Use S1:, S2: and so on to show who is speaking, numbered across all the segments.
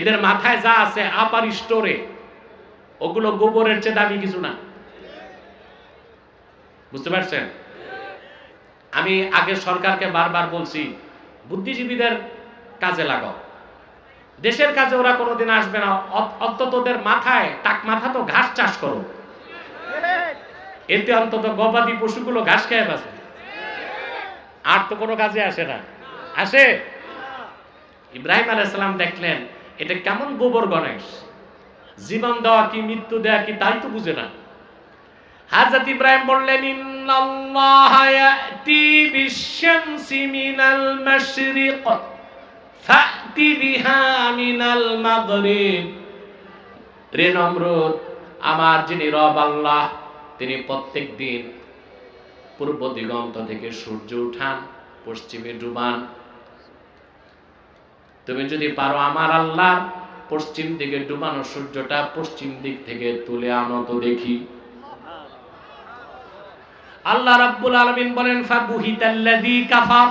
S1: এদের মাথায় যা আছে আপার স্টোরে, ওগুলো গোবরের চেয়ে দামি কিছু না। বুঝতে পারছেন? আমি আগে সরকারকে বারবার বলছি, বুদ্ধিজীবীদের কাজে লাগাও। দেশের কাজে ওরা কোনোদিন আসবে না অন্তত ওদের মাথায়, টাক মাথা তো ঘাস চাষ করো। এতে অন্তত গবাদি পশুগুলো ঘাস খেয়ে বাঁচবে আর তো কোনো কাজে আসে না। আসে? ইব্রাহিম আলাইসালাম দেখলেন এটা কেমন গোবর গণেশ? জীবন দেওয়া কি, মৃত্যু দেওয়া কি, তাই তো বুঝে না। হাজরত ইব্রাহিম বললেন, ইন্নাল্লাহ ইয়াতি বিশ-শামসি মাশরিক, ফাতি বিহা মিনাল মাগরিব। রে নমরুদ, আমার যিনি রব আল্লাহ, তিনি প্রত্যেক দিন পূর্ব দিগন্ত থেকে সূর্য উঠান, পশ্চিমে ডুবান তুমি যদি পারো আমার আল্লাহ পশ্চিম দিকে ডুবানো সূর্যটা পশ্চিম দিক থেকে তুলে আনো তো দেখি। আল্লাহ রাব্বুল আলামিন বলেন, ফাবুহিতাল্লাযী কাফার।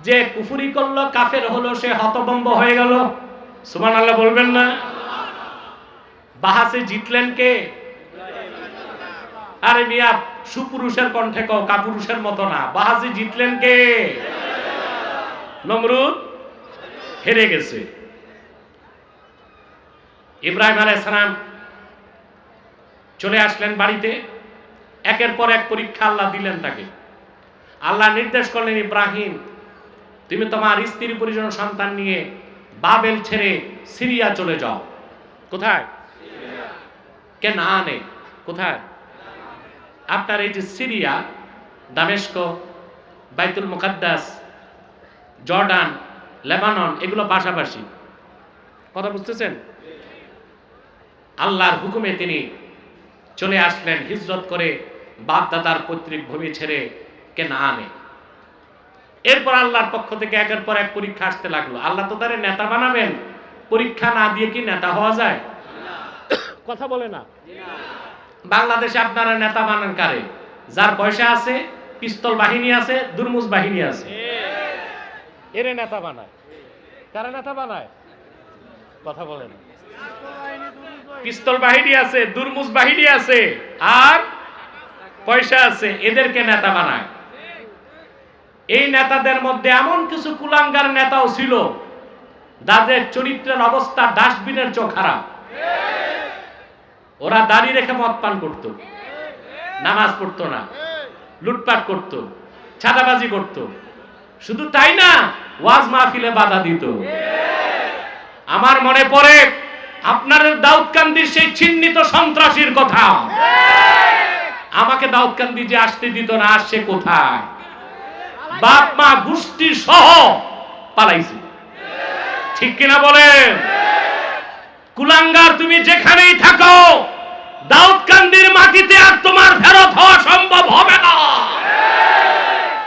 S1: যে কুফরি করল, কাফের হলো, সে হতভম্ব হয়ে গেল। সুবহানাল্লাহ বলবেন না? বাহাসে জিতলেন কে? আরে মিয়া, সুপুরুষের কণ্ঠে কও, কাপুরুষের মতো না। বাহাসে জিতলেন কে? নমরুদ? হেরে গেছে। ইব্রাহিম সালাম চলে আসলেন বাড়িতে। একের পর এক পরীক্ষা আল্লাহ দিলেন তাকে। আল্লাহ নির্দেশ করলেন ইব্রাহিম তুমি তোমার স্ত্রী পরিজন সন্তান নিয়ে বাবেল ছেড়ে সিরিয়া চলে যাও। কোথায়? কে না আনে কোথায়? আপনার এই যে সিরিয়া দামেস্ক বাইতুল মুকাদ্দাস জর্ডান লেবানন এগুলো পাশাপাশি। কথা বুঝতেছেন? আল্লাহর হুকুমে তিনি চলে আসলেন হিজরত করে বাপ দাদার পৈতৃক ভূমি ছেড়ে কে না আনে এরপর আল্লাহর পক্ষ থেকে একের পর এক পরীক্ষা আসতে লাগল। আল্লাহ তো তারে নেতা বানাবেন। পরীক্ষা না দিয়ে কি নেতা হওয়া যায়? কথা বলে না। বাংলাদেশে আপনারা নেতা বানান কারে? যার পয়সা আছে পিস্তল বাহিনী আছে দুর্মুজ বাহিনী আছে। এরে নেতা বানায়। কারা নেতা বানায়? কথা বলে না পিস্তল বাহিনী আছে, দুর্মুজ বাহিনী আছে, আর পয়সা আছে, এদেরকে নেতা বানায়। এই নেতাদের মধ্যে এমন কিছু কুলাঙ্গার নেতাও ছিল, যাদের চরিত্রের অবস্থা ডাস্টবিনের চোখ খারাপ। ওরা দাড়ি রেখে মদ পান করত, নামাজ পড়তো না, লুটপাট করত, ছাদাবাজি করত। শুধু তাই না, ওয়াজ মাহফিলে বাধা দিত। আমার মনে পড়ে আপনাদের দাউদকান্দির সেই চিহ্নিত সন্ত্রাসীর কথা। আমাকে দাউদকান্দি যে আসতে দিত না আসছে কোথায়? বাপ, মা, গোষ্ঠী সহ পালাইছে। ঠিক কিনা বলেন? কুলাঙ্গার, তুমি যেখানেই থাকো, দাউদকান্দির মাটিতে আর তোমার ফেরত হওয়া সম্ভব হবে না।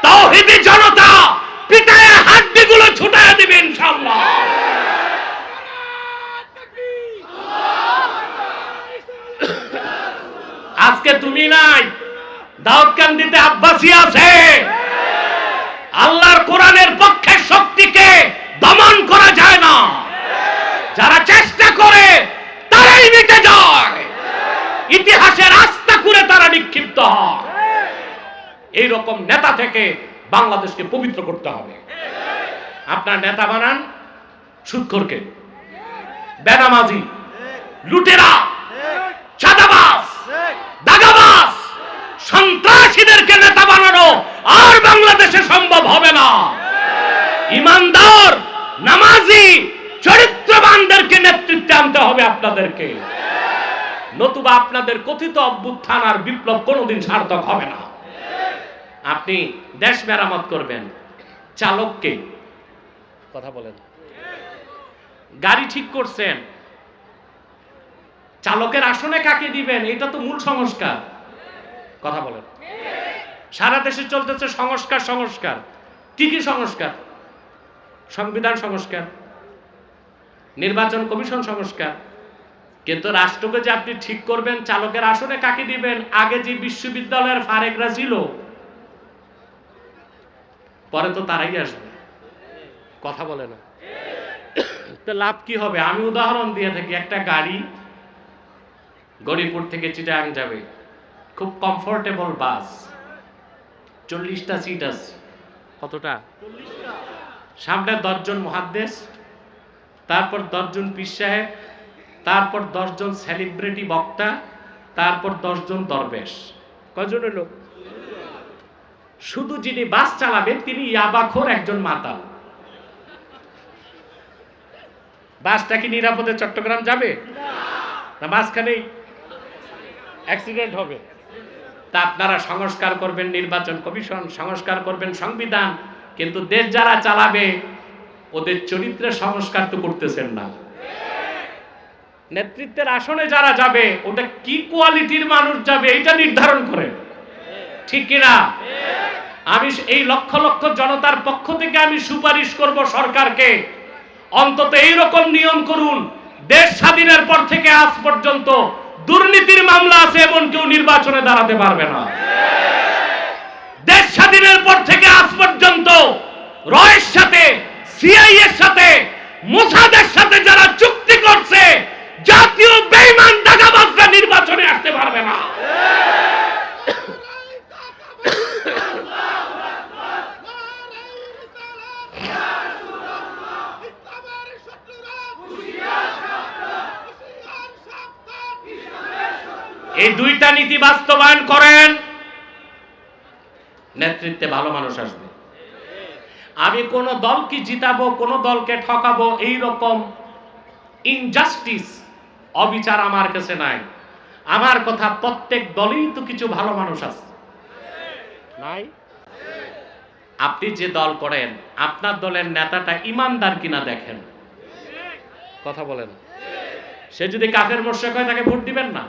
S1: তাওহিদি জনতা পিটায় হাড্ডিগুলো ছুটায় দিবে ইনশাআল্লাহ। আজকে তুমি নাই দাউদকান্দিতে আব্বাসী আছে আল্লাহর কোরআনের পক্ষে শক্তিকে দমন করা যায় না যারা চেষ্টা করে তারাই মিটে যায় ইতিহাসের আস্থা করে তারা নিক্ষিপ্ত হয় রকম নেতা থেকে বাংলাদেশকে পবিত্র করতে হবে। আপনার নেতা বানান সুৎখরকে। বেনামাজি। লুটেরা। চাঁদাবাজ। দাগাবাজ। সন্ত্রাসীদেরকে নেতা বানানো আর বাংলাদেশে সম্ভব হবে না। ইমানদার, নামাজি, চরিত্রবানদেরকে নেতৃত্বে আনতে হবে আপনাদেরকে। নতুবা আপনাদের কথিত অভ্যুত্থান আর বিপ্লব কোনোদিন সার্থক হবে না। আপনি দেশ মেরামত করবেন। চালককে। কথা বলেন। গাড়ি ঠিক করছেন। চালকের আসনে কাকে দিবেন? এটা তো মূল সংস্কার। কথা বলেন। সারা দেশে চলতেছে সংস্কার সংস্কার। কি কি সংস্কার? সংবিধান সংস্কার, নির্বাচন কমিশন সংস্কার। কিন্তু রাষ্ট্রকে যে আপনি ঠিক করবেন, চালকের আসনে কাকে দিবেন? আগে যে বিশ্ববিদ্যালয়ের ফারেকরা ছিল পরে তো তারাই আসবে। কথা বলে না। তো লাভ কি হবে? আমি উদাহরণ দিয়ে থাকি, একটা গাড়ি গরিপুর থেকে চিটাং যাবে। খুব কমফোর্টেবল বাস। চল্লিশটা সিট আছে। কতটা? সামনে দশজন মহাদ্দেশ, তারপর দশজন পীর সাহেব, তারপর দশজন সেলিব্রিটি বক্তা, তারপর দশজন দরবেশ। কজন হলো শুধু যিনি বাস চালাবে, তিনি ইয়াবাখোর একজন মাতাল। বাসটা কি নিরাপদে চট্টগ্রাম যাবে? না, মাঝখানেই অ্যাক্সিডেন্ট হবে। তা আপনারা সংস্কার করবেন নির্বাচন কমিশন, সংস্কার করবেন সংবিধান, কিন্তু দেশ যারা চালাবে, ওদের চরিত্রের সংস্কার তো করতেছেন না। নেতৃত্বের আসনে যারা যাবে ওটা কি কোয়ালিটির মানুষ যাবে এটা নির্ধারণ করে ঠিক কিনা? আমি এই লক্ষ লক্ষ জনতার পক্ষ থেকে আমি সুপারিশ করব সরকারকে। অন্তত এই রকম নিয়ম করুন, দেশ স্বাধীনের পর থেকে আজ পর্যন্ত দুর্নীতির মামলা আছে এমন কেউ নির্বাচনে দাঁড়াতে পারবে না। দেশ স্বাধীনের পর থেকে আজ পর্যন্ত রয়ের সাথে, সিআই এর সাথে, মোসাদের সাথে যারা চুক্তি করছে, জাতীয় বেইমান দাগাবাজরা নির্বাচনে আসতে পারবে না। এই দুইটা নীতি বাস্তবায়ন করেন, নেতৃত্বে ভালো মানুষ আসবে। আমি কোন দলকে জিতাবো, কোন দলকে ঠকাবো এই রকম ইনজাস্টিস অবিচার আমার কাছে নাই। আমার কথা প্রত্যেক দলেই তো কিছু ভালো মানুষ আছে। নাই? আপনি যে দল করেন, আপনার দলের নেতাটা ইমানদার কিনা দেখেন। কথা বলেন। সে যদি কাফের মোর্শেক হয়, তাকে ভোট দিবেন না।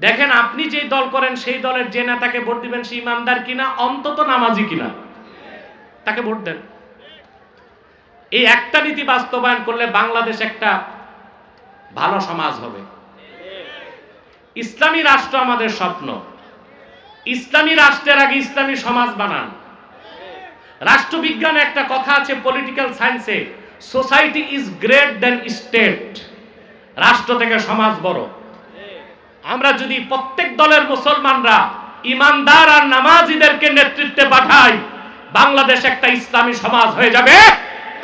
S1: দেখেন, আপনি যেই দল করেন, সেই দলের যে নেতাকে ভোট দিবেন, সে ইমানদার কিনা, অন্তত নামাজি কিনা? তাকে ভোট দেন। এই একটা নীতি বাস্তবায়ন করলে বাংলাদেশ একটা ভালো সমাজ হবে। ইসলামী রাষ্ট্র আমাদের স্বপ্ন। ইসলামী রাষ্ট্রের আগে ইসলামী সমাজ বানান। রাষ্ট্রবিজ্ঞানে একটা কথা আছে পলিটিক্যাল সায়েন্সে society is great then state রাষ্ট্র থেকে সমাজ বড়। আমরা যদি প্রত্যেক দলের মুসলমানরা ইমানদার আর নামাজিদেরকে নেতৃত্বে পাঠাই, বাংলাদেশ একটা ইসলামী সমাজ হয়ে যাবে।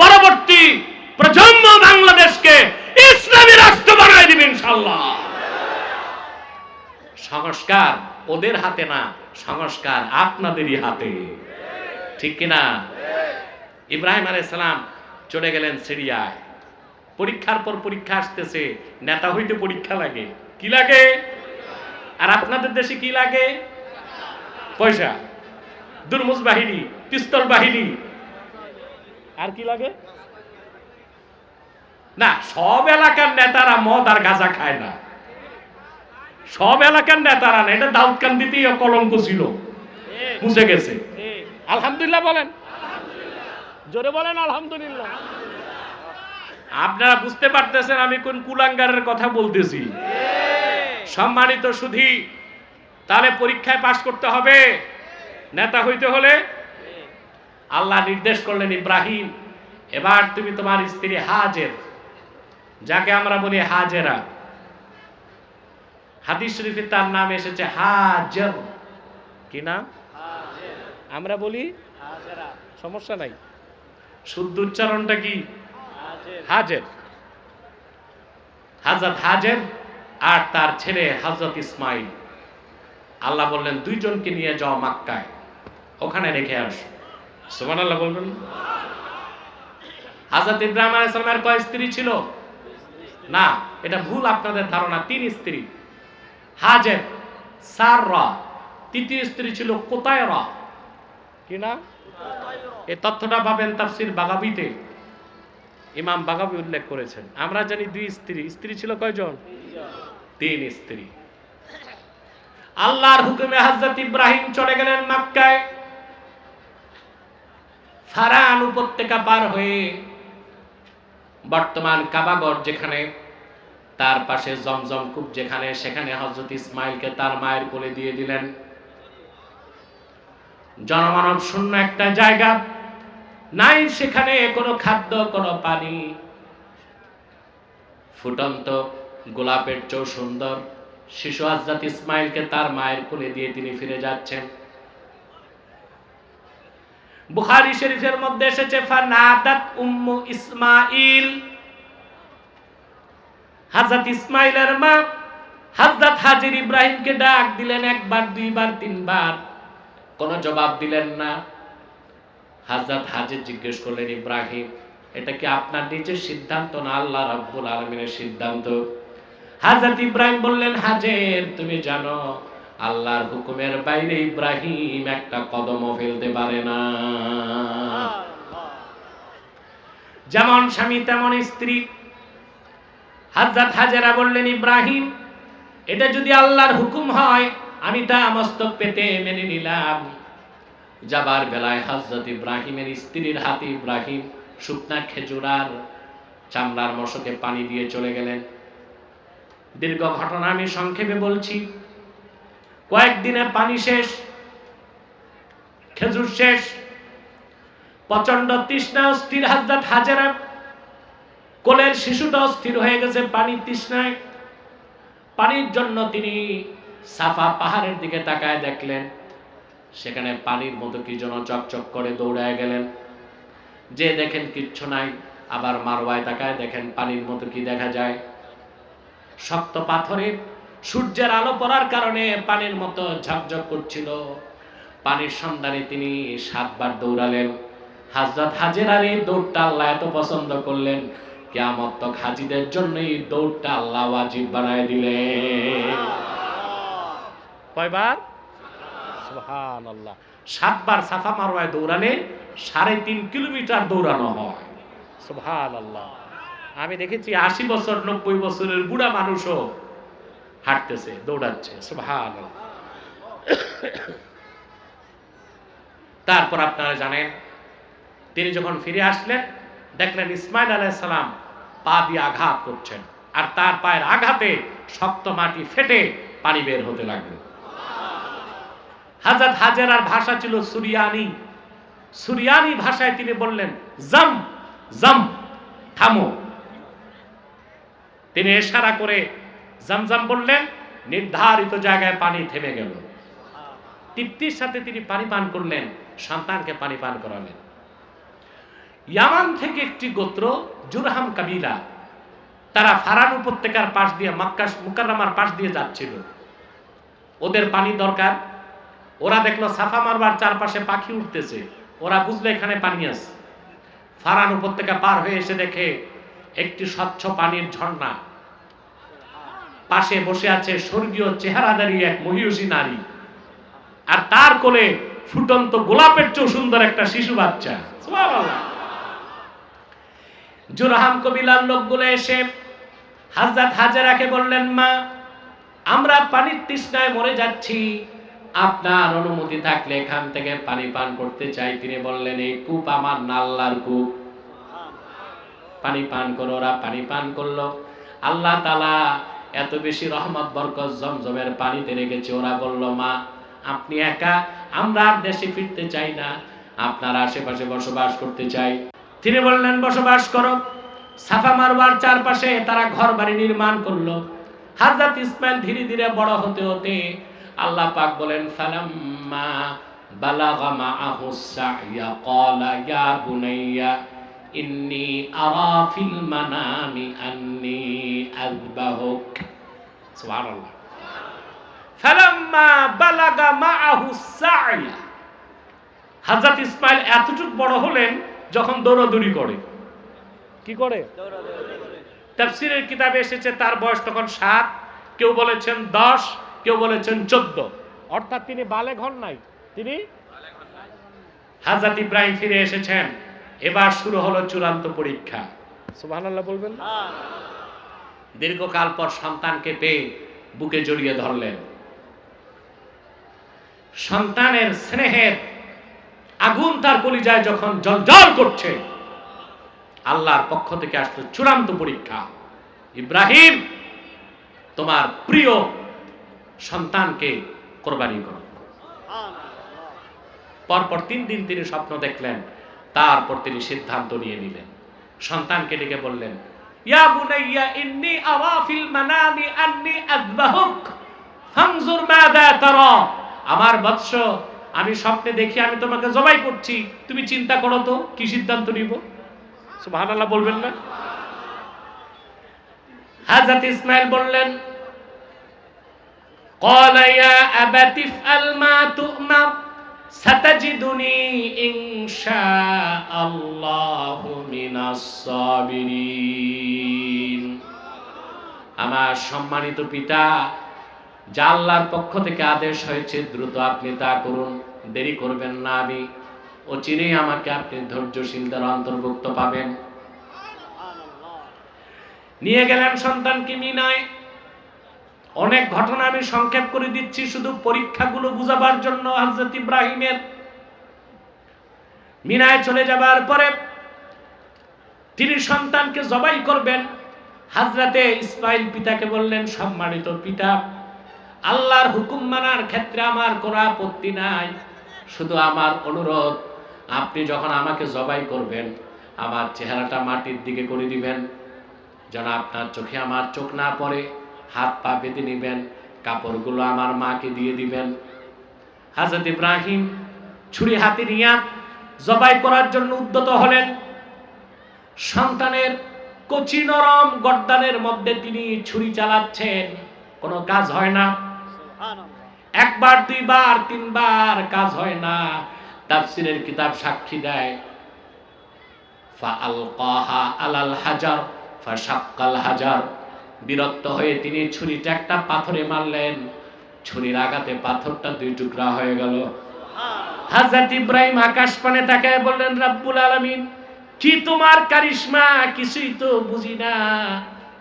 S1: পরবর্তী প্রজন্ম বাংলাদেশকে ইসলামী রাষ্ট্র বানায় দিবে ইনশাল্লাহ সংস্কার ওদের হাতে না, সংস্কার আপনাদেরই হাতে। ঠিক কিনা ইব্রাহিম আলাইসালাম চলে গেলেন সিরিয়ায়। পরীক্ষার পর পরীক্ষা আসতেছে, নেতা হইতে পরীক্ষা লাগে। কি লাগে? আর আপনাদের দেশে কি লাগে? পয়সা। দুর্মুজ বাহিনী, পিস্তল বাহিনী। আর কি লাগে? না, সব এলাকার নেতারা মদ আর গাঁজা খায় না। সব এলাকার নেতারা না, এটা দাউদকান্দিতেই কলঙ্ক ছিল। মুছে গেছে। আলহামদুলিল্লাহ বলেন। জোরে বলেন, আলহামদুলিল্লাহ। আপনারা বুঝতে পারতেছেন আমি কোন কুলাঙ্গারের কথা বলতেছি। সম্মানিত সুধী তাহলে পরীক্ষায় পাশ করতে হবে। নেতা হইতে হলে আল্লাহ নির্দেশ করলেন ইব্রাহিম এবার তুমি তোমার স্ত্রী হাজের যাকে আমরা বলি হাজেরা। হাদিস শরীফে তার নাম এসেছে হাজর। কি নাম? আমরা বলি সমস্যা নাই। শুদ্ধ উচ্চারণটা কি? হাজের। হাজরত হাজের আর তার ছেলে হজরত ইসমাইল। আল্লাহ বললেন, দুইজনকে নিয়ে যাও মাক্কায়। ওখানে রেখে আসো। সুমান আল্লাহ বলবেন। হাজরত ইব্রাহিম আলাইসালামের কয় স্ত্রী ছিল? না, এটা ভুল আপনাদের ধারণা, তিন স্ত্রী। হাজের সার র তৃতীয় স্ত্রী ছিল কোথায় র কি না এই তথ্যটা পাবেন তাফসির বাগাবিতে। ইমাম বাগাবি উল্লেখ করেছেন। আমরা জানি দুই স্ত্রী। স্ত্রী ছিল কয়জন? তিন স্ত্রী। আল্লাহর হুকুমে হযরত ইব্রাহিম চলে গেলেন মক্কায়। ফারান উপত্যকা পার হয়ে বর্তমান কাবাগর যেখানে, তার পাশে জমজম কূপ যেখানে, সেখানে হযরত ইসমাইলকে তার মায়ের কোলে দিয়ে দিলেন। জনমানব শূন্য একটা জায়গা, নাই সেখানে কোনো খাদ্য, কোনো পানি। ফুটন্ত গোলাপের চৌ সুন্দর। শিশু আজাদ ইসমাইলকে তার মায়ের কোলে দিয়ে তিনি ফিরে যাচ্ছেন। বুখারি শরীফের মধ্যে এসেছে, ফানাদাত উম্মু ইসমাইল। হাজরত ইসমাইলের মা হাজরত হাজির ইব্রাহিমকে ডাক দিলেন একবার, দুইবার, তিনবার। কোনো জবাব দিলেন না। হাজরত হাজির জিজ্ঞেস করলেন, ইব্রাহিম, এটা কি আপনার নিজের সিদ্ধান্ত না আল্লাহ রাব্বুল আলমিনের সিদ্ধান্ত? হাজরত ইব্রাহিম বললেন, হাজের, তুমি জানো, আল্লাহর হুকুমের বাইরে ইব্রাহিম একটা কদমও ফেলতে পারে না। যেমন স্বামী, তেমন স্ত্রী। হাজরত হাজেরা বললেন, ইব্রাহিম, এটা যদি আল্লাহর হুকুম হয়, আমি তা মস্তক পেতে মেনে নিলাম। যাবার বেলায় হজরত ইব্রাহিমের স্ত্রীর হাতে ইব্রাহিম শুকনা খেজুরার চামড়ার মশকে পানি দিয়ে চলে গেলেন। দীর্ঘ ঘটনা আমি সংক্ষেপে বলছি। কয়েকদিনে পানি শেষ, খেজুর শেষ প্রচণ্ড তৃষ্ণা স্থির। হাজরাত হাজারা কোলের শিশুটা স্থির হয়ে গেছে পানির তৃষ্ণায়। পানির জন্য তিনি সাফা পাহাড়ের দিকে তাকায় দেখলেন, সেখানে পানির মতো কি যেন চকচক করে দৌড়ায় গেলেন। যে দেখেন কিচ্ছু নাই, আবার মারওয়ায় তাকায় দেখেন পানির মতো কি দেখা যায়। শক্ত পাথরে সূর্যের আলো পড়ার কারণে পানির মতো ঝকঝক করছিল। পানির সন্ধানে তিনি সাতবার দৌড়ালেন। হাজরত হাজের আলী দৌড়টা আল্লাহ এত পছন্দ করলেন কেমন তক হাজিদের জন্য এই দৌড়টা আল্লাহ ওয়াজিব বানায় দিলেন। কয়বার? সুবহান আল্লাহ সাতবার সাফা মারওয়ায় দৌড়ালে সাড়ে তিন কিলোমিটার দৌড়ানো হয়। সুবহান আল্লাহ আমি দেখেছি আশি বছর, নব্বই বছরের বুড়া মানুষও হাঁটতেছে, দৌড়াচ্ছে তারপর আপনারা জানেন, তিনি যখন ফিরে আসলেন, দেখলেন ইসমাইল আলাইসালাম পা দিয়ে আঘাত করছেন, আর তার পায়ের আঘাতে শক্ত মাটি ফেটে পানি বের হতে লাগল। হাজার হাজারার ভাষা ছিল সুরিয়ানি। সুরিয়ানি ভাষায় তিনি বললেন, জম জম, থামো। তিনি এশারা করে জামজাম বললেন, নির্ধারিত জায়গায় পানি থেমে গেল। তৃপ্তির সাথে তিনি পানি পান করলেন, সন্তানকে পানি পান করালেন। ইয়ামান থেকে একটি গোত্র, জুরহাম কাবিলা, তারা ফারান উপত্যকার পাশ দিয়ে মক্কা, মুকাররামার পাশ দিয়ে যাচ্ছিল। ওদের পানি দরকার। ওরা দেখল সাফা মারবার চারপাশে পাখি উঠতেছে। ওরা বুঝলো এখানে পানি আছে। ফারান উপত্যকা পার হয়ে এসে দেখে একটি স্বচ্ছ পানির ঝর্ণা। পাশে বসে আছে স্বর্গীয় চেহারাদারি এক মহিষী নারী। আর তার কোলে ফুটন্ত গোলাপের চেয়েও সুন্দর একটা শিশু বাচ্চা। জুরহাম কবিলার লোকগুলো এসে হাজরাত হাজারাকে বললেন, মা, আমরা পানির তৃষ্ণায় মরে যাচ্ছি। আপনার অনুমতি থাকলে এখান থেকে পানি পান করতে চাই। তিনি বললেন, এই কূপ আমার নাল্লার কূপ। পানি পান করো, ওরা পানি পান করল। আল্লাহ তালা এত বেশি রহমত, বরকত, জমজমের পানিতে রেখেছে। ওরা বলল, মা, আপনি একা, আমরা আর দেশে ফিরতে চাই না। আপনার আশেপাশে বসবাস করতে চাই। তিনি বললেন, বসবাস করো। সাফা মারবার চারপাশে তারা ঘর বাড়ি নির্মাণ করল। হাজরত ইসমাইল ধীরে ধীরে বড় হতে হতে আল্লাহ পাক বলেন, ফালাম্মা বালাগা মাআহু সাইয়া ক্বালা ইয়া বুনাইয়া ইন্নী আরা ফিল মানামি আন্নী আযবাহুক। সুবহানাল্লাহ। ফালাম্মা বালাগা মাআহু সাইয়া হযরত ইসমাইল এতটুকু বড় হলেন যখন দৌড়াদৌড়ি করে। কি করে? তাফসিরের কিতাবে এসেছে তার বয়স তখন সাত। কেউ বলেছেন দশ, কেউ বলেছেন চোদ্দ। অর্থাৎ তিনি বালেগ হন নাই। তিনি হাজরত ইব্রাহিম ফিরে এসেছেন। এবার শুরু হলো চূড়ান্ত পরীক্ষা। সুবহানাল্লাহ বলবেন? দীর্ঘকাল পর সন্তানকে পেয়ে বুকে জড়িয়ে ধরলেন। সন্তানের স্নেহের আগুন তার কলিজায় যখন জলজল করছে আল্লাহর পক্ষ থেকে আসলো চূড়ান্ত পরীক্ষা। ইব্রাহিম তোমার প্রিয় সন্তানকে কোরবানি করো। পরপর তিন দিন তিনি স্বপ্ন দেখলেন তারপর তিনি সিদ্ধান্ত নিয়ে নিলেন সন্তানকে ডেকে বললেন ইয়া বুনাইয়া ইন্নী আরা ফিল মানামি আন্নী আযবাহুক ফানজুর মাযা তারা আমার বৎস আমি স্বপ্নে দেখি আমি তোমাকে জবাই করছি তুমি চিন্তা করো তো কি সিদ্ধান্ত নিব সুবহানাল্লাহ বলবেন না হাজরত ইসমাইল বললেন قال يا أبت افعل ما تؤمر সাতাজিদুনি ইনশাআল্লাহু মিনাস সাবিরিন। আমার সম্মানিত পিতা জাল্লার পক্ষ থেকে আদেশ হয়েছে, দ্রুত আপনি তা করুন। দেরি করবেন না আমি। চিনেই আমাকে আপনি ধৈর্যশীলদের অন্তর্ভুক্ত পাবেন। নিয়ে গেলেন সন্তানকে মিনায়। অনেক ঘটনা আমি সংক্ষেপ করে দিচ্ছি, শুধু পরীক্ষাগুলো বুঝাবার জন্য হজরত ইব্রাহিমের মিনায় চলে যাবার পরে তিনি সন্তানকে জবাই করবেন। হাজরাতে ইসমাইল পিতাকে বললেন, সম্মানিত পিতা, আল্লাহর হুকুম মানার ক্ষেত্রে আমার কোনো আপত্তি নাই। শুধু আমার অনুরোধ, আপনি যখন আমাকে জবাই করবেন, আমার চেহারাটা মাটির দিকে করে দিবেন। যেন আপনার চোখে আমার চোখ না পড়ে। হাত পা বেঁধে নিবেন, কাপড়গুলো আমার মাকে দিয়ে দিবেন। হাজরত ইব্রাহিম ছুরি হাতে নিয়ে জবাই করার জন্য উদ্যত হলেন। সন্তানের কচি নরম গর্দানের মধ্যে তিনি ছুরি চালাচ্ছেন, কোনো কাজ হয় না। একবার, দুইবার, তিনবার কাজ হয় না। তাফসিরের কিতাব সাক্ষী দেয়, ফা ফাআলকাহা আলাল হাজার ফাশাক্কাল হাজার। বিরক্ত হয়ে তিনি ছুরিটা একটা পাথরে মারলেন। ছুরির আঘাতে পাথরটা দুই টুকরা হয়ে গেল। হাজরত ইব্রাহিম আকাশ পানে তাকায় বললেন, রাব্বুল আলামিন, কি তোমার কারিশমা? কিছুই তো বুঝি না।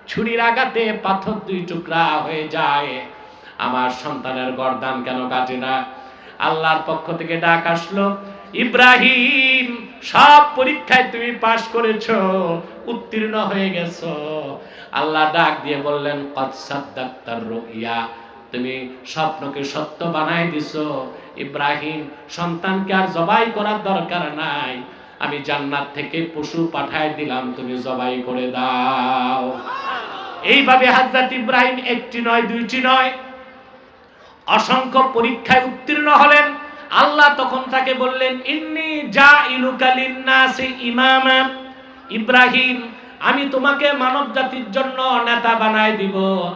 S1: ছুরির আঘাতে পাথর দুই টুকরা হয়ে যায়। আমার সন্তানের গর্দান কেন কাটে না? আল্লাহর পক্ষ থেকে ডাক আসলো, ইব্রাহিম, সব পরীক্ষায় তুমি পাশ করেছ, উত্তীর্ণ হয়ে গেছো। আল্লাহ ডাক দিয়ে বললেন তুমি স্বপ্নকে সত্য বানাই দিছো। ইব্রাহিম, সন্তানকে আর জবাই করার দরকার নাই। আমি জান্নাত থেকে পশু পাঠায় দিলাম, তুমি জবাই করে দাও। এইভাবে হাজরত ইব্রাহিম একটি নয়, দুইটি নয়। অসংখ্য পরীক্ষায় উত্তীর্ণ হলেন। আল্লাহ তখন তাকে বললেন, ইন্নি যা ইলুকালিন্নাসি ইমামা। ইব্রাহিম আমি তোমাকে মানব জাতির জন্য নেতা বানাই দিব।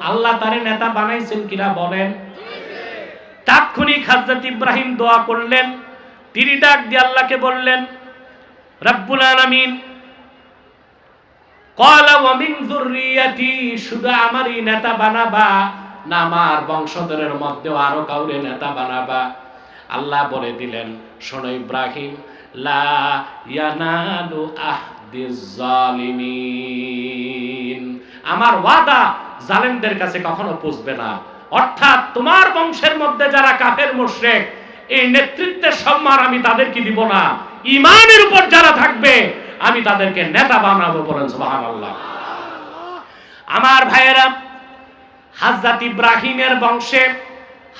S1: আল্লাহ তারে নেতা বানাইছেন কিনা বলেন। তাৎক্ষণিক হাজরত ইব্রাহিম দোয়া করলেন। তিনি ডাক দিয়ে আল্লাহকে বললেন, রব্বুল আলামিন কলা ওয়ামিন যুররিয়াতি, শুধু আমারই নেতা বানাবা না আমার বংশধরের মধ্যেও আরও কাউরে নেতা বানাবা? আল্লাহ বলে দিলেন, শোনো ইব্রাহিম, লা ইয়ানালু জালিমিন আমার ওয়াদা জালেমদের কাছে কখনো পৌঁছবে না। অর্থাৎ তোমার বংশের মধ্যে যারা কাফের, মুশরিক, এই নেতৃত্বের সম্মান আমি তাদেরকে দিব না। ইমানের উপর যারা থাকবে, আমি তাদেরকে নেতা বানাবো বলেন সুবহানাল্লাহ। আমার ভাইয়েরা, হাজরত ইব্রাহিমের বংশে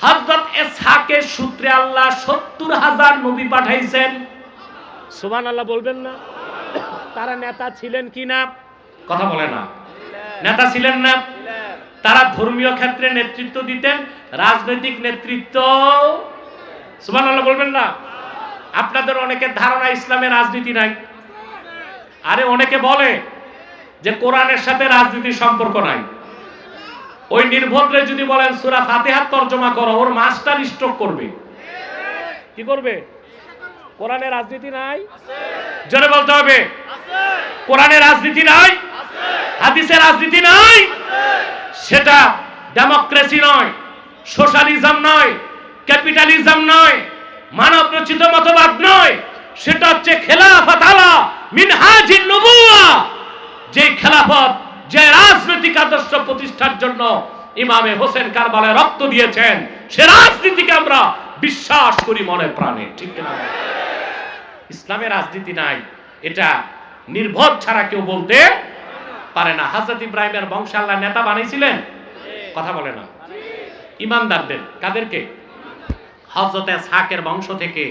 S1: হজরত এসহাকের সূত্রে আল্লাহ সত্তর হাজার নবী পাঠাইছেন। সুবান আল্লাহ বলবেন না? তারা নেতা ছিলেন কি না? কথা বলে না। নেতা ছিলেন না। তারা ধর্মীয় ক্ষেত্রে নেতৃত্ব দিতেন রাজনৈতিক নেতৃত্ব। আল্লাহ বলবেন না? আপনাদের অনেকের ধারণা ইসলামের রাজনীতি নাই। আরে অনেকে বলে যে কোরআনের সাথে রাজনীতির সম্পর্ক নাই। ওই নির্ভদ্রে যদি বলেন সুরা ফাতেহাত তর্জমা করো ওর মাস্টার স্ট্রোক করবে। কি করবে? কোরআনে রাজনীতি নাই? জোরে বলতে হবে। কোরআনে রাজনীতি নাই? হাদিসে রাজনীতি নাই? সেটা ডেমোক্রেসি নয়, সোশ্যালিজম নয়, ক্যাপিটালিজম নয় মানব রচিত মতবাদ নয়। সেটা হচ্ছে খেলাফত আলা মিনহাজিন নবুয়া যে খেলাফত, যে রাজনৈতিক আদর্শ প্রতিষ্ঠার জন্য ইমামে হোসেন কারবালায় রক্ত দিয়েছেন, সে রাজনীতিকে আমরা বিশ্বাস করি মনে প্রাণে, ঠিক কিনা? ইসলামের রাজনীতি নাই, এটা নির্ভর ছাড়া কেউ বলতে পারে না। হাজরত ইব্রাহিমের বংশ আল্লাহ নেতা বানাইছিলেন কথা বলে না। ইমানদারদের, কাদেরকে? হজরত সাকের বংশ থেকে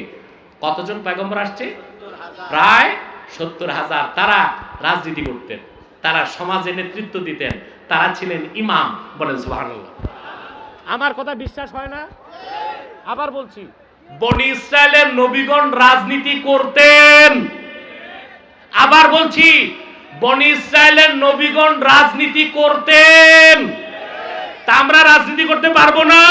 S1: কতজন পয়গম্বর আসছে? প্রায় সত্তর হাজার। তারা রাজনীতি করতেন, তারা সমাজে নেতৃত্ব দিতেন, তারা ছিলেন ইমাম বলেন সুবহানাল্লাহ। আমার কথা বিশ্বাস হয় না? আবার বলছি, বনি ইসরায়েলের নবীগণ রাজনীতি করতেন। আবার বলছি, বনি ইসরায়েলের নবীগণ রাজনীতি করতেন। তা আমরা রাজনীতি করতে পারব না।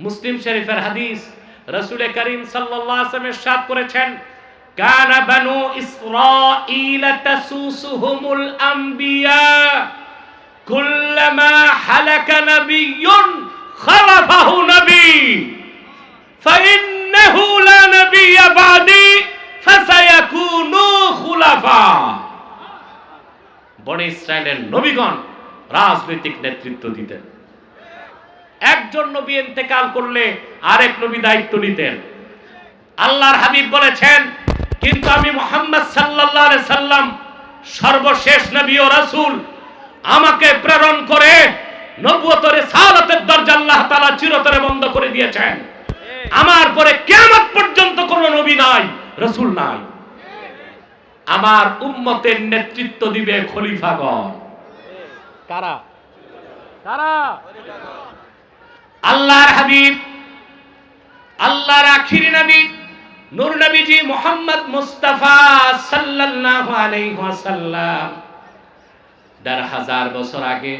S1: মুসলিম শরীফের হাদিস রসুল করিম ওয়াসাল্লাম ইরশাদ করেছেন ফাসায়াকুনু খুলাফা বনি ইসরায়েলের নবীগণ রাজনৈতিক নেতৃত্ব দিতেন। একজন নবী ইন্তেকাল করলে আরেক নবী দায়িত্ব নিতেন। আল্লাহর হাবিব বলেছেন, কিন্তু আমি মোহাম্মদ আলাইহি সাল্লাম সর্বশেষ নবী ও রাসূল। আমাকে প্রেরণ করে নবুয়তের সালাতের দরজা আল্লাহ তাআলা চিরতরে বন্ধ করে দিয়েছেন। আমার পরে কিয়ামত পর্যন্ত কোনো নবী নাই। রাসূল নাই। আমার উম্মতের নেতৃত্ব দিবে খলিফাগণ। কারা? কারা? আল্লাহর হাবিব আল্লাহর আখিরি নবী নূর নবীজি মোহাম্মদ মুস্তাফা সাল্লাল্লাহু আলাইহি ওয়াসাল্লাম। দেড় হাজার বছর আগে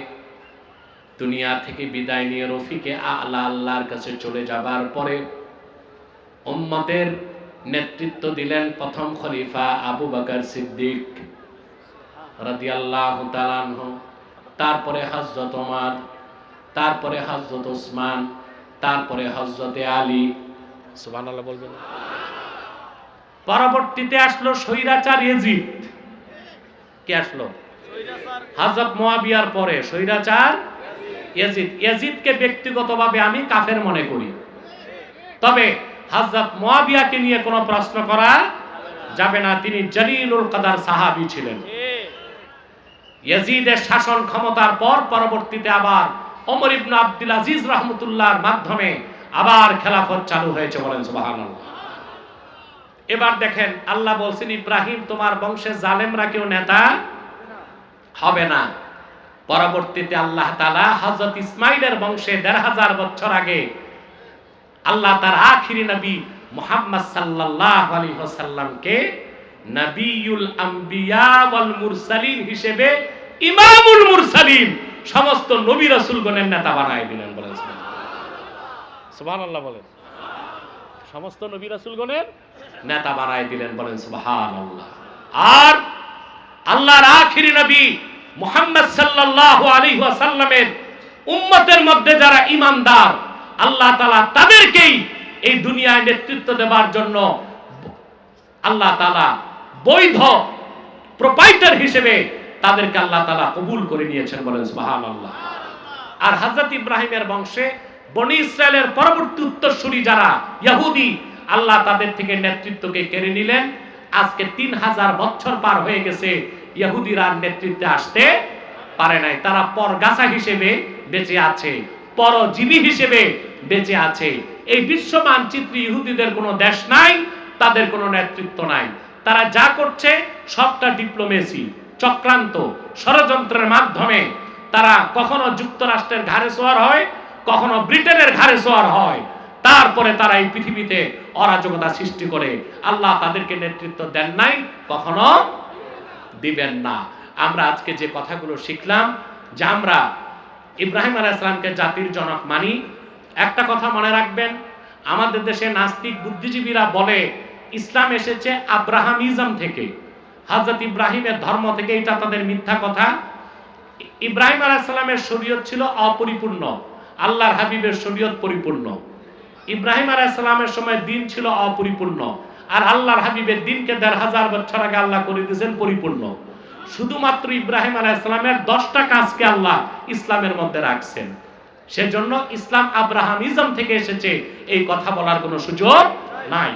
S1: দুনিয়া থেকে বিদায় নিয়ে রফিকে আল্লাহ আল্লাহর কাছে চলে যাবার পরে উম্মতের নেতৃত্ব দিলেন প্রথম খলিফা আবু বকর সিদ্দিক রাদিয়াল্লাহু তাআলা আনহু। তারপরে হযরত ওমর, তারপরে হযরত ওসমান, তারপরে হযরতে আলী। সুবহানাল্লাহ বলবেন। পরবর্তীতে আসলো স্বৈরাচার ইয়েজিদ কে আসলো? হযরত মুয়াবিয়ার পরে স্বৈরাচার ইয়াজিদ ইয়াজিদকে ব্যক্তিগতভাবে আমি কাফের মনে করি। তবে হযরত মুয়াবিয়াকে নিয়ে কোনো প্রশ্ন করা যাবে না। তিনি জলিলুল কাদার সাহাবি ছিলেন। ইয়াজিদের শাসন ক্ষমতার পর পরবর্তীতে আবার ওমর ইবনে আব্দুল আজিজ রহমতুল্লাহর মাধ্যমে আবার খেলাফত চালু হয়েছে বলেন সুবহানাল্লাহ। এবার দেখেন, আল্লাহ বলছেন, ইব্রাহিম, তোমার বংশে জালেমরা কেউ নেতা হবে না। পরবর্তীতে আল্লাহ তাআলা হযরত ইসমাইলের বংশে দেড় হাজার বছর আগে আল্লাহ তার আখিরি নবী মুহাম্মদ সাল্লাল্লাহু আলাইহি ওয়াসাল্লামকে নবিয়ুল আম্বিয়া মুরসালিন হিসেবে ইমামুল মুরসালিন সমস্ত নবী রাসূলগণের নেতা বানায় দিলেন বলেন সুবহানাল্লাহ বলেন। সমস্ত নবী রাসূলগণের নেতা বানায় দিলেন বলেন সুবহানাল্লাহ। আর আল্লাহর আখিরি নবী মুহাম্মদ সাল্লাল্লাহু আলাইহি ওয়াসাল্লামের উম্মতের মধ্যে যারা ইমানদার আল্লাহ তাআলা তাদেরকেই এই দুনিয়ায় নেতৃত্ব দেবার জন্য আল্লাহ তাআলা বৈধ প্রোপাইটার হিসেবে তাদেরকে আল্লাহ তাআলা কবুল করে নিয়েছেন বলেন সুবহানাল্লাহ। আর হযরত ইব্রাহিমের বংশে বনি ইসরায়েলের পরবর্তী উত্তরসূরি যারা ইহুদি, আল্লাহ তাদের থেকে নেতৃত্বকে কেড়ে নিলেন। আজকে তিন হাজার বছর পার হয়ে গেছে, ইহুদিরা নেতৃত্বে আসতে পারে নাই। তারা পরগাছা হিসেবে বেঁচে আছে। পরজীবী হিসেবে বেঁচে আছে। এই বিশ্ব মানচিত্রে ইহুদিদের কোনো দেশ নাই, তাদের কোনো নেতৃত্ব নাই। তারা যা করছে সবটা ডিপ্লোমেসি চক্রান্ত, ষড়যন্ত্রের মাধ্যমে। তারা কখনো যুক্তরাষ্ট্রের ঘাড়ে সোয়ার হয়, কখনো ব্রিটেনের ঘাড়ে সোয়ার হয়। তারপরে তারা এই পৃথিবীতে অরাজকতা সৃষ্টি করে। আল্লাহ তাদেরকে নেতৃত্ব দেন নাই, কখনো দিবেন না। আমরা আজকে যে কথাগুলো শিখলাম, যে আমরা ইব্রাহিম আলাইসালামকে জাতির জনক মানি। একটা কথা মনে রাখবেন, আমাদের দেশে নাস্তিক বুদ্ধিজীবীরা বলে, ইসলাম এসেছে আব্রাহামিজম থেকে। হজরত ইব্রাহিমের ধর্ম থেকে এটা তাদের মিথ্যা কথা। ইব্রাহিম আলাইসালামের শরীয়ত ছিল অপরিপূর্ণ, আল্লাহর হাবিবের শরীয়ত পরিপূর্ণ। ইব্রাহিম আলাইসালামের সময় দিন ছিল অপরিপূর্ণ, আর আল্লাহর হাবিবের দিনকে দেড় হাজার বছর আগে আল্লাহ করে দিয়েছেন পরিপূর্ণ। শুধুমাত্র ইব্রাহিম আলাইসালামের দশটা কাজকে আল্লাহ ইসলামের মধ্যে রাখছেন। সেজন্য ইসলাম আব্রাহামিজম থেকে এসেছে, এই কথা বলার কোনো সুযোগ নাই।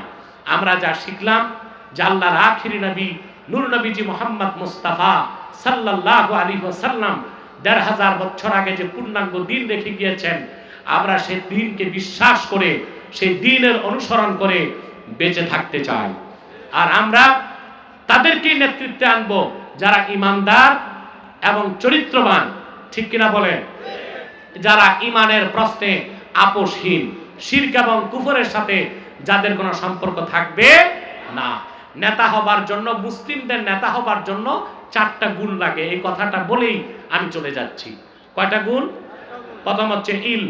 S1: আমরা যা শিখলাম, যে আল্লাহর আখিরি নবী, নূর নবীজি মোহাম্মদ মুস্তাফা সাল্লাল্লাহু আলাইহি ওয়াসাল্লাম দেড় হাজার বছর আগে যে পূর্ণাঙ্গ দিন রেখে গিয়েছেন, আমরা সেই দিনকে বিশ্বাস করে, সেই দিনের অনুসরণ করে বেঁচে থাকতে চাই। আর আমরা তাদেরকে নেতৃত্বে আনব। যারা ইমানদার এবং চরিত্রবান, ঠিক কিনা বলেন? যারা ইমানের প্রশ্নে আপোষহীন, শিরক এবং কুফরের সাথে যাদের কোনো সম্পর্ক থাকবে না। নেতা হবার জন্য, মুসলিমদের নেতা হবার জন্য চারটা গুণ লাগে। এই কথাটা বলেই আমি চলে যাচ্ছি। কয়টা গুণ? প্রথম হচ্ছে ইল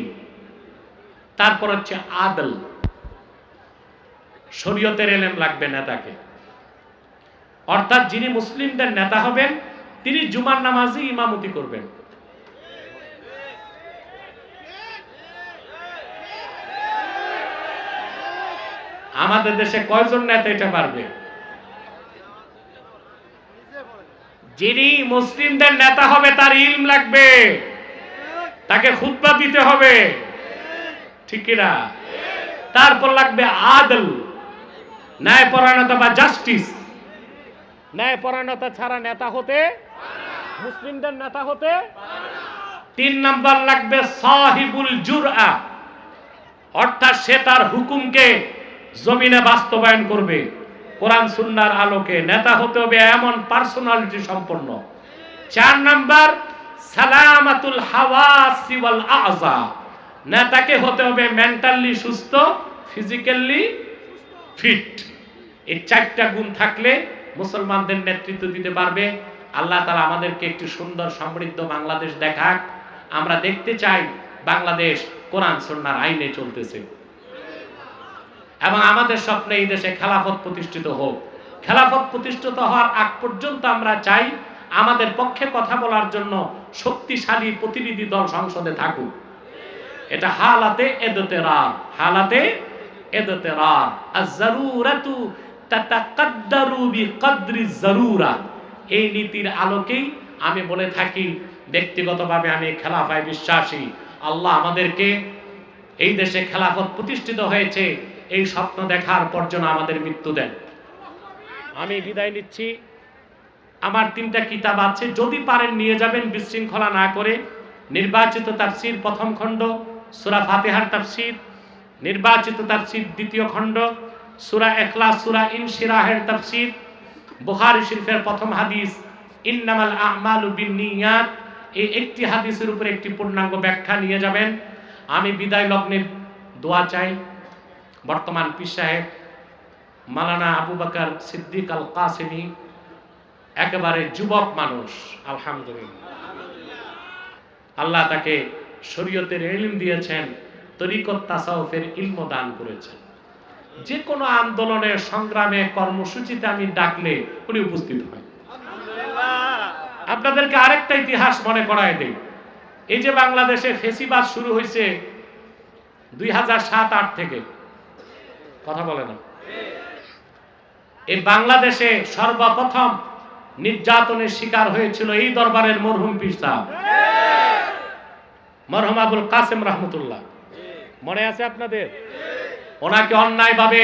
S1: তারপর হচ্ছে আদল। শরীয়তের এলেম লাগবে নেতাকে। অর্থাৎ যিনি মুসলিমদের নেতা হবেন, তিনি জুমার নামাজে ইমামতি করবেন। আমাদের দেশে কয়জন নেতা এটা পারবে? যিনি মুসলিমদের নেতা হবে, তার ইলম লাগবে। তাকে খুতবা দিতে হবে। ঠিক কিনা? তারপর লাগবে আদল, ন্যায়পরায়ণতা বা জাস্টিস। ন্যায়পরায়ণতা ছাড়া নেতা হতে মুসলিমদের নেতা হতে তিন নাম্বার লাগবে সাহিবুল জুরআ। অর্থাৎ সে তার হুকুমকে জমিনে বাস্তবায়ন করবে। কোরআন সুন্নার আলোকে নেতা হতে হবে এমন পার্সোনালিটি সম্পন্ন। চার নাম্বার, সালামাতুল হাওয়াসি ওয়াল আযা। নেতাকে হতে হবে মেন্টালি সুস্থ ফিজিক্যালি ফিট এই চারটা গুণ থাকলে মুসলমানদের নেতৃত্ব দিতে পারবে। আল্লাহ তালা আমাদেরকে একটি সুন্দর সমৃদ্ধ বাংলাদেশ দেখাক। আমরা দেখতে চাই বাংলাদেশ কোরআন সন্ন্যার আইনে চলতেছে। এবং আমাদের স্বপ্নে এই দেশে খেলাফত প্রতিষ্ঠিত হোক। খেলাফত প্রতিষ্ঠিত হওয়ার আগ পর্যন্ত আমরা চাই আমাদের পক্ষে কথা বলার জন্য শক্তিশালী প্রতিনিধি দল সংসদে থাকুক। এটা হালাতে এদতে রার হালাতে এদতে রার আর জারুরাতু এই নীতির আলোকেই আমি বলে থাকি, ব্যক্তিগতভাবে আমি খেলাফায় বিশ্বাসী। আল্লাহ আমাদেরকে এই দেশে খেলাফত প্রতিষ্ঠিত হয়েছে, এই স্বপ্ন দেখার পর যেন আমাদের মৃত্যু দেন। আমি বিদায় নিচ্ছি। আমার তিনটা কিতাব আছে, যদি পারেন নিয়ে যাবেন, বিশৃঙ্খলা না করে। নির্বাচিত তার তাফসির প্রথম খণ্ড, সুরা ফাতেহার তাফসির। নির্বাচিত তার তাফসির দ্বিতীয় খণ্ড সুরা এখলাস সুরা ইনশিরাহের তাফসির, বুখারী শরীফের প্রথম হাদিস, ইন্নামাল আমালু বিন্নিয়াত। এই একটি হাদিসের উপরে একটি পূর্ণাঙ্গ ব্যাখ্যা নিয়ে যাবেন। আমি বিদায় লগ্নে দোয়া চাই। বর্তমান পীর সাহেব মালানা আবু বাকার সিদ্দিক আল কাসেমি একেবারে যুবক মানুষ, আলহামদুলিল্লাহ। আল্লাহ তাকে শরীয়তের ইলম দিয়েছেন তরিকত তাসাউফের ইলম দান করেছেন। যে কোনো আন্দোলনে সংগ্রামে কর্মসূচিতে আমি ডাকলে উনি উপস্থিত হয়। আপনাদেরকে আরেকটা ইতিহাস মনে করায় দেই। এই যে বাংলাদেশে ফেসিবাদ শুরু হয়েছে দুই হাজার সাত আট থেকে। কথা বলে না। এই বাংলাদেশে সর্বপ্রথম নির্যাতনের শিকার হয়েছিল এই দরবারের মরহুম পীর সাহেব। মরহুম আবুল কাসেম রহমতুল্লাহ। মনে আছে আপনাদের? ওনাকে অন্যায়ভাবে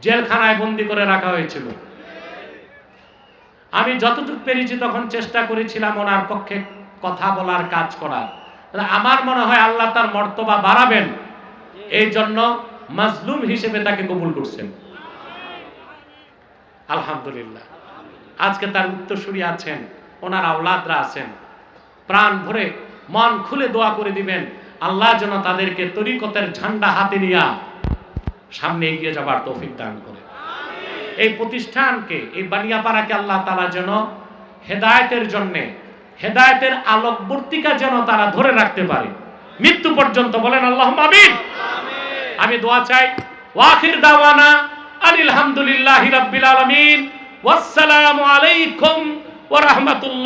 S1: জেলখানায় বন্দি করে রাখা হয়েছিল। আমি যতটুকু পেরেছি তখন চেষ্টা করেছিলাম ওনার পক্ষে কথা বলার কাজ করার। আমার মনে হয় আল্লাহ তার মর্তবা বাড়াবেন। এই জন্য মাজলুম হিসেবে তাকে কবুল করছেন। আলহামদুলিল্লাহ। আজকে তার উত্তরসূরি আছেন, ওনার আওলাদরা আছেন। প্রাণ ভরে মন খুলে দোয়া করে দিবেন। আল্লাহ যেন তাদেরকে তরিকতের ঝান্ডা হাতে নিয়ে সামনে এগিয়ে যাবার তৌফিক দান করে। এই প্রতিষ্ঠানকে এই বানিয়াপাড়াকে আল্লাহ তালা যেন হেদায়তের জন্যে হেদায়তের আলোকবর্তিকা যেন তারা ধরে রাখতে পারে। মৃত্যু পর্যন্ত বলেন আল্লাহ আমিন। আমি দোয়া চাই ওয়াখির দাওয়ানা আলহামদুলিল্লাহি রাব্বিল আলামিন। ওয়াসসালামু আলাইকুম ওয়া রাহমাতুল্লাহ।